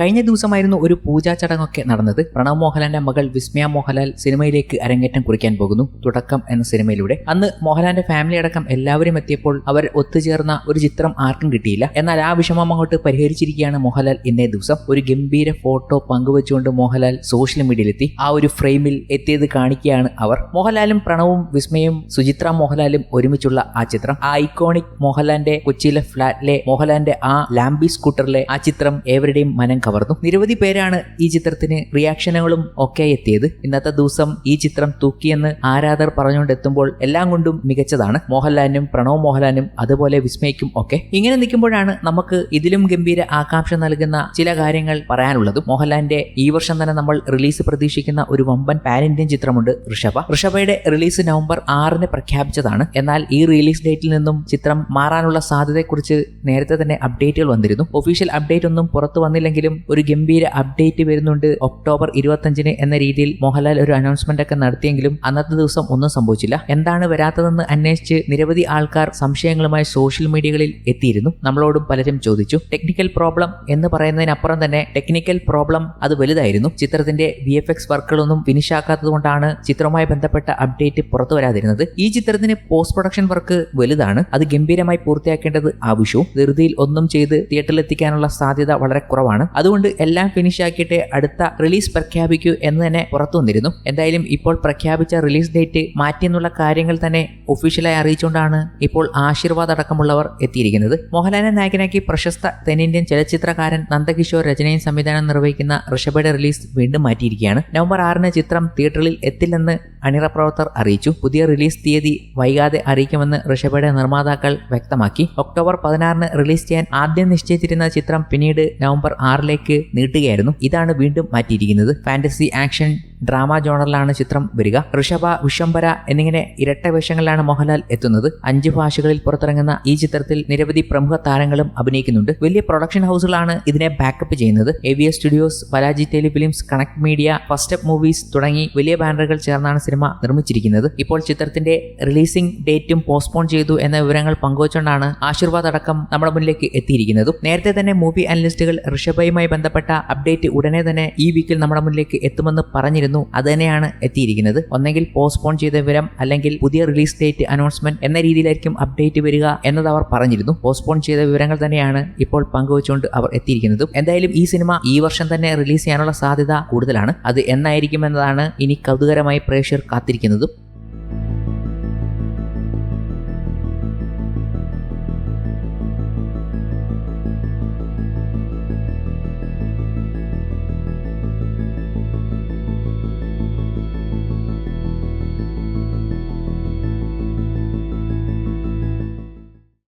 കഴിഞ്ഞ ദിവസമായിരുന്നു ഒരു പൂജാ ചടങ്ങൊക്കെ നടന്നത്. പ്രണവ് മോഹൻലാലിന്റെ മകൾ വിസ്മയ മോഹൻലാൽ സിനിമയിലേക്ക് അരങ്ങേറ്റം കുറിക്കാൻ പോകുന്നു. തുടക്കം എന്ന സിനിമയിലൂടെ. അന്ന് മോഹൻലാലിന്റെ ഫാമിലി അടക്കം എല്ലാവരും എത്തിയപ്പോൾ അവർ ഒത്തുചേർന്ന ഒരു ചിത്രം ആർക്കും കിട്ടിയില്ല. എന്നാൽ ആ വിഷമം അങ്ങോട്ട് പരിഹരിച്ചിരിക്കുകയാണ് മോഹൻലാൽ ഇന്നേ ദിവസം. ഒരു ഗംഭീര ഫോട്ടോ പങ്കുവച്ചുകൊണ്ട് മോഹൻലാൽ സോഷ്യൽ മീഡിയയിലെത്തി ആ ഒരു ഫ്രെയിമിൽ എത്തിയത് കാണിക്കുകയാണ് അവർ. മോഹൻലാലും പ്രണവും വിസ്മയും സുചിത്ര മോഹൻലാലും ഒരുമിച്ചുള്ള ആ ചിത്രം. ആ ഐക്കോണിക് മോഹൻലാലിന്റെ കൊച്ചിയിലെ ഫ്ലാറ്റിലെ മോഹൻലാലിന്റെ ആ ലാംബി സ്കൂട്ടറിലെ ആ ചിത്രം ഏവരുടെയും മനം കവർന്നു. നിരവധി പേരാണ് ഈ ചിത്രത്തിന് റിയാക്ഷനുകളും ഒക്കെ എത്തിയത്. ഇന്നത്തെ ദിവസം ഈ ചിത്രം തൂക്കിയെന്ന് ആരാധർ പറഞ്ഞുകൊണ്ട് എത്തുമ്പോൾ എല്ലാം കൊണ്ടും മികച്ചതാണ്. മോഹൻലാലിനും പ്രണവ് മോഹൻലാലിനും അതുപോലെ വിസ്മയിക്കും ഒക്കെ. ഇങ്ങനെ നിൽക്കുമ്പോഴാണ് നമുക്ക് ഇതിലും ഗംഭീര ആകാംക്ഷ നൽകുന്ന ചില കാര്യങ്ങൾ പറയാനുള്ളത്. മോഹൻലാലിന്റെ ഈ വർഷം തന്നെ നമ്മൾ റിലീസ് പ്രതീക്ഷിക്കുന്ന ഒരു വമ്പൻ പാൻ ഇന്ത്യൻ ചിത്രമുണ്ട് ഋഷഭ. ഋഷഭയുടെ റിലീസ് നവംബർ ആറിന് പ്രഖ്യാപിച്ചതാണ്. എന്നാൽ ഈ റിലീസ് ഡേറ്റിൽ നിന്നും ചിത്രം മാറാനുള്ള സാധ്യതയെക്കുറിച്ച് നേരത്തെ തന്നെ അപ്ഡേറ്റുകൾ വന്നിരുന്നു. ഒഫീഷ്യൽ അപ്ഡേറ്റ് ഒന്നും പുറത്തു വന്നില്ലെങ്കിലും ഒരു ഗംഭീര അപ്ഡേറ്റ് വരുന്നുണ്ട് ഒക്ടോബർ ഇരുപത്തഞ്ചിന് എന്ന രീതിയിൽ മോഹൻലാൽ ഒരു അനൗൺസ്മെന്റ് ഒക്കെ നടത്തിയെങ്കിലും അന്നത്തെ ദിവസം ഒന്നും സംഭവിച്ചില്ല. എന്താണ് വരാത്തതെന്ന് അന്വേഷിച്ച് നിരവധി ആൾക്കാർ സംശയങ്ങളുമായി സോഷ്യൽ മീഡിയകളിൽ എത്തിയിരുന്നു. നമ്മളോടും പലരും ചോദിച്ചു. ടെക്നിക്കൽ പ്രോബ്ലം എന്ന് പറയുന്നതിനപ്പുറം തന്നെ ടെക്നിക്കൽ പ്രോബ്ലം അത് വലുതായിരുന്നു. ചിത്രത്തിന്റെ വി എഫ് എക്സ് വർക്കുകളൊന്നും ഫിനിഷ് ആക്കാത്തതുകൊണ്ടാണ് ചിത്രവുമായി ബന്ധപ്പെട്ട അപ്ഡേറ്റ് പുറത്തു വരാതിരുന്നത്. ഈ ചിത്രത്തിന് പോസ്റ്റ് പ്രൊഡക്ഷൻ വർക്ക് വലുതാണ്. അത് ഗംഭീരമായി പൂർത്തിയാക്കേണ്ടത് ആവശ്യവും ധൃതിയിൽ ഒന്നും ചെയ്ത് തിയേറ്ററിൽ എത്തിക്കാനുള്ള സാധ്യത വളരെ കുറവാണ്. അതുകൊണ്ട് എല്ലാം ഫിനിഷ് ആക്കിയിട്ട് അടുത്ത റിലീസ് പ്രഖ്യാപിക്കൂ എന്ന് തന്നെ പുറത്തു വന്നിരുന്നു. എന്തായാലും ഇപ്പോൾ പ്രഖ്യാപിച്ച റിലീസ് ഡേറ്റ് മാറ്റിയെന്നുള്ള കാര്യങ്ങൾ തന്നെ ഒഫീഷ്യലായി അറിയിച്ചുകൊണ്ടാണ് ഇപ്പോൾ ആശീർവാദ് അടക്കമുള്ളവർ എത്തിയിരിക്കുന്നത്. മോഹൻലാലിനെ നായകനാക്കി പ്രശസ്ത തെന്നിന്ത്യൻ ചലച്ചിത്രകാരൻ നന്ദകിഷോർ രചനയും സംവിധാനം നിർവഹിക്കുന്ന ഋഷഭയുടെ റിലീസ് വീണ്ടും മാറ്റിയിരിക്കുകയാണ്. നവംബർ ആറിന് ചിത്രം തിയേറ്ററിൽ എത്തില്ലെന്ന് അണിയറ പ്രവർത്തകർ അറിയിച്ചു. പുതിയ റിലീസ് തീയതി വൈകാതെ അറിയിക്കുമെന്ന് ഋഷഭയുടെ നിർമ്മാതാക്കൾ വ്യക്തമാക്കി. ഒക്ടോബർ പതിനാറിന് റിലീസ് ചെയ്യാൻ ആദ്യം നിശ്ചയിച്ചിരുന്ന ചിത്രം പിന്നീട് നവംബർ ആറിലേക്ക് നീട്ടുകയായിരുന്നു. ഇതാണ് വീണ്ടും മാറ്റിയിരിക്കുന്നത്. ഫാന്റസി ആക്ഷൻ ഡ്രാമ ജോണറിലാണ് ചിത്രം വരിക. ഋഷഭ വിഷംബര എന്നിങ്ങനെ ഇരട്ട വേഷങ്ങളിലാണ് മോഹൻലാൽ എത്തുന്നത്. അഞ്ച് ഭാഷകളിൽ പുറത്തിറങ്ങുന്ന ഈ ചിത്രത്തിൽ നിരവധി പ്രമുഖ താരങ്ങളും അഭിനയിക്കുന്നുണ്ട്. വലിയ പ്രൊഡക്ഷൻ ഹൗസുകളാണ് ഇതിനെ ബാക്കപ്പ് ചെയ്യുന്നത്. A studios Balaji telefilms connect media first movies തുടങ്ങി വലിയ ബാനറുകൾ ചേർന്നാണ് സിനിമ നിർമ്മിച്ചിരിക്കുന്നത്. ഇപ്പോൾ ചിത്രത്തിന്റെ റിലീസിംഗ് ഡേറ്റും പോസ്റ്റ്പോൺ ചെയ്തു എന്ന വിവരങ്ങൾ പങ്കുവച്ചുകൊണ്ടാണ് ആശീർവാദ് അടക്കം നമ്മുടെ മുന്നിലേക്ക് എത്തിയിരിക്കുന്നതും. നേരത്തെ തന്നെ മൂവി അനലിസ്റ്റുകൾ ഋഷഭയുമായി ബന്ധപ്പെട്ട അപ്ഡേറ്റ് ഉടനെ തന്നെ ഈ വീക്കിൽ നമ്മുടെ മുന്നിലേക്ക് എത്തുമെന്ന് പറഞ്ഞിരുന്നു. അത് തന്നെയാണ് എത്തിയിരിക്കുന്നത്. ഒന്നെങ്കിൽ പോസ്റ്റ്പോൺ ചെയ്ത വിവരം അല്ലെങ്കിൽ പുതിയ റിലീസ് ഡേറ്റ് അനൗൺസ്മെന്റ് എന്ന രീതിയിലായിരിക്കും അപ്ഡേറ്റ് വരിക എന്നത് അവർ പറഞ്ഞിരുന്നു. പോസ്റ്റ്പോൺ ചെയ്ത വിവരങ്ങൾ തന്നെയാണ് ഇപ്പോൾ പങ്കുവച്ചുകൊണ്ട് അവർ എത്തിയിരിക്കുന്നത്. എന്തായാലും ഈ സിനിമ ഈ വർഷം തന്നെ റിലീസ് ചെയ്യാനുള്ള സാധ്യത കൂടുതലാണ്. അത് എന്നായിരിക്കും എന്നതാണ് ഇനി കൗതുകരമായി പ്രേക്ഷകർ കാത്തിരിക്കുന്നതും.